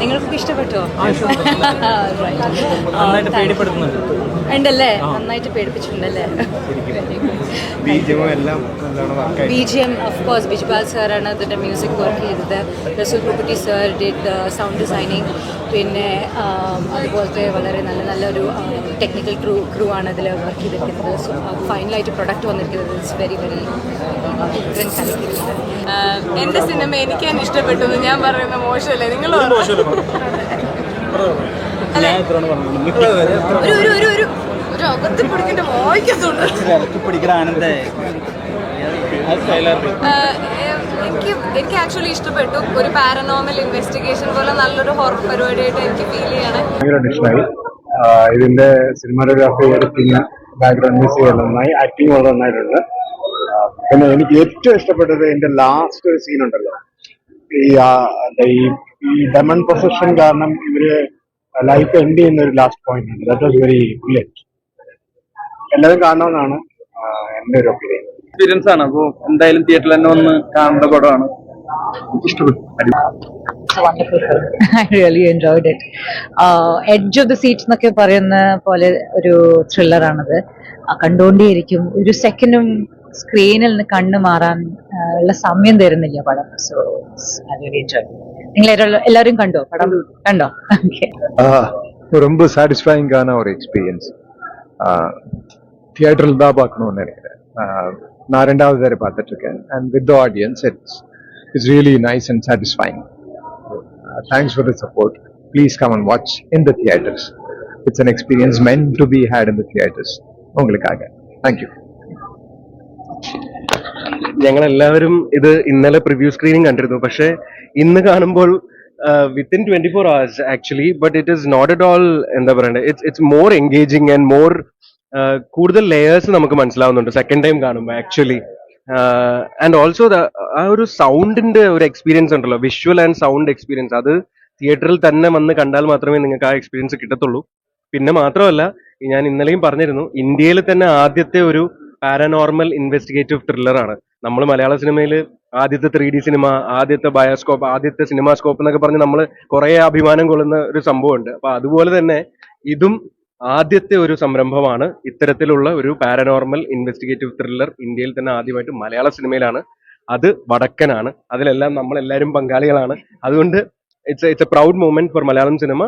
നിങ്ങൾക്കൊക്കെ ഇഷ്ടപ്പെട്ടോ? നന്നായിട്ട്. പേടിപ്പെടുത്തുന്നുണ്ട്. ഉണ്ടല്ലേ നന്നായിട്ട് പേടിപ്പിച്ചിട്ടുണ്ടല്ലേ? BGM B G M of course Bijibal സാറാണ് അതിന്റെ മ്യൂസിക് വർക്ക് ചെയ്തത്. Rasool Kutty sir did sound designing പിന്നെ ആം, അതുപോലത്തെ വളരെ നല്ല നല്ലൊരു ടെക്നിക്കൽ ക്രൂ ക്രൂ ആണ് ഇതിൽ വർക്ക് ചെയ്തിരിക്കുന്നത്. സോ ഫൈനലായിട്ട് പ്രൊഡക്റ്റ് വന്നിരിക്കുന്നത്. ഇറ്റ്സ് വെരി വെരി എന്റെ എന്റെ സിനിമ എനിക്ക് തന്നെ ഇഷ്ടപ്പെട്ടു. ഞാൻ പറയുന്ന മോശമല്ലേ? നിങ്ങൾ അല്ലെ ഒരു ഒരു ഒരു ഒരു ഒരു. അബദ്ധം പിടിക്കേണ്ട വായിക്കത്തുണ്ട് പിടിക്കുന്ന ആനന്ദേ ആഹ് എനിക്ക് എനിക്ക് ആക്ച്വലി ഇഷ്ടപ്പെട്ടു. ഒരു പാരനോമൽ ഇൻവെസ്റ്റിഗേഷൻ പോലെ നല്ലൊരു ഹൊറർ പരിപാടിയായിട്ട് എനിക്ക് ഫീൽ ചെയ്യണേ. ഭയങ്കര ഇഷ്ടമായി ഇതിന്റെ സിനിമാറ്റോഗ്രാഫി എടുക്കുന്ന ബാക്ക്ഗ്രൗണ്ട് മ്യൂസിക് വളരെ നന്നായി. ആക്ടിങ് വളരെ നന്നായിട്ടുണ്ട്. പിന്നെ എനിക്ക് ഏറ്റവും ഇഷ്ടപ്പെട്ടത് എന്റെ ലാസ്റ്റ് ഒരു സീൻ ഉണ്ടല്ലോ. ഈ ഈ ഡെമൺ പൊസഷൻ കാരണം ഇവർ ലൈഫ് എൻഡ് ചെയ്യുന്ന ഒരു ലാസ്റ്റ് പോയിന്റ് ആണ്. ദാറ്റ് വാസ് വെരി ബുള്ളറ്റ് എല്ലാവരും കാണണമെന്നാണ് എന്റെ ഒരു ഒപ്പീനിയൻ എക്സ്പീരിയൻസ് ആണ്. അപ്പോൾ എന്തായാലും തിയേറ്ററിൽ തന്നെ വന്ന് കാണേണ്ട പടമാണ്. ഇഷ്ടപ്പെട്ടു really enjoyed it. Edge of the seat എന്നൊക്കെ പറയുന്ന പോലെ ഒരു ത്രില്ലറാണത് കണ്ടുകൊണ്ടേയിരിക്കും ഒരു സെക്കൻഡും സ്ക്രീനിൽ നിന്ന് കണ്ണു മാറാൻ ഉള്ള സമയം തരുന്നില്ല പടം. സോ ഐ റിയലി എൻജോയ് நீங்கள் எல்லாரும் கண்டோ படம்? கண்டோ? ரொம்ப சாட்டிஸ்ஃபைங்கான ஒரு எக்ஸ்பீரியன்ஸ் தியேட்டரில் தான் பார்க்கணும்னு நினைக்கிறேன். நான் ரெண்டாவது வேறு பார்த்துட்டு இருக்கேன் and with audience it's it's really nice and satisfying thanks for the support please come and watch in the theatres it's an experience meant to be had in the theatres உங்களுக்காக. தேங்க்யூ ഞങ്ങൾ എല്ലാവരും ഇത് ഇന്നലെ preview screening കണ്ടിരുന്നു. പക്ഷേ ഇന്ന് കാണുമ്പോൾ within twenty four hours actually but it is not at all എന്താ പറയണ്ടത് it's it's more engaging and more കൂടുതൽ ലെയേഴ്സ് നമുക്ക് മനസ്സിലാവുന്നുണ്ട്. സെക്കൻഡ് ടൈം കാണുമ്പോൾ ആക്ച്വലി ആൻഡ് ഓൾസോ ആ ഒരു സൗണ്ടിന്റെ ഒരു എക്സ്പീരിയൻസ് ഉണ്ടല്ലോ വിഷ്വൽ ആൻഡ് സൗണ്ട് എക്സ്പീരിയൻസ് അത് തിയേറ്ററിൽ തന്നെ വന്ന് കണ്ടാൽ മാത്രമേ നിങ്ങൾക്ക് ആ എക്സ്പീരിയൻസ് കിട്ടത്തുള്ളൂ. പിന്നെ മാത്രമല്ല ഞാൻ ഇന്നലെയും പറഞ്ഞിരുന്നു ഇന്ത്യയിൽ തന്നെ ആദ്യത്തെ ഒരു പാരനോർമൽ ഇൻവെസ്റ്റിഗേറ്റീവ് ത്രില്ലർ ആണ്. നമ്മൾ മലയാള സിനിമയിൽ ആദ്യത്തെ ത്രീ ഡി സിനിമ ആദ്യത്തെ ബയോസ്കോപ്പ് ആദ്യത്തെ സിനിമാ സ്കോപ്പ് എന്നൊക്കെ പറഞ്ഞ് നമ്മൾ കുറെ അഭിമാനം കൊള്ളുന്ന ഒരു സംഭവമുണ്ട്. അപ്പൊ അതുപോലെ തന്നെ ഇതും ആദ്യത്തെ ഒരു സംരംഭമാണ് ഇത്തരത്തിലുള്ള ഒരു പാരനോർമൽ ഇൻവെസ്റ്റിഗേറ്റീവ് ത്രില്ലർ ഇന്ത്യയിൽ തന്നെ ആദ്യമായിട്ട് മലയാള സിനിമയിലാണ് അത് വടക്കനാണ്. അതിലെല്ലാം നമ്മളെല്ലാവരും പങ്കാളികളാണ്. അതുകൊണ്ട് it's it's a proud moment for Malayalam cinema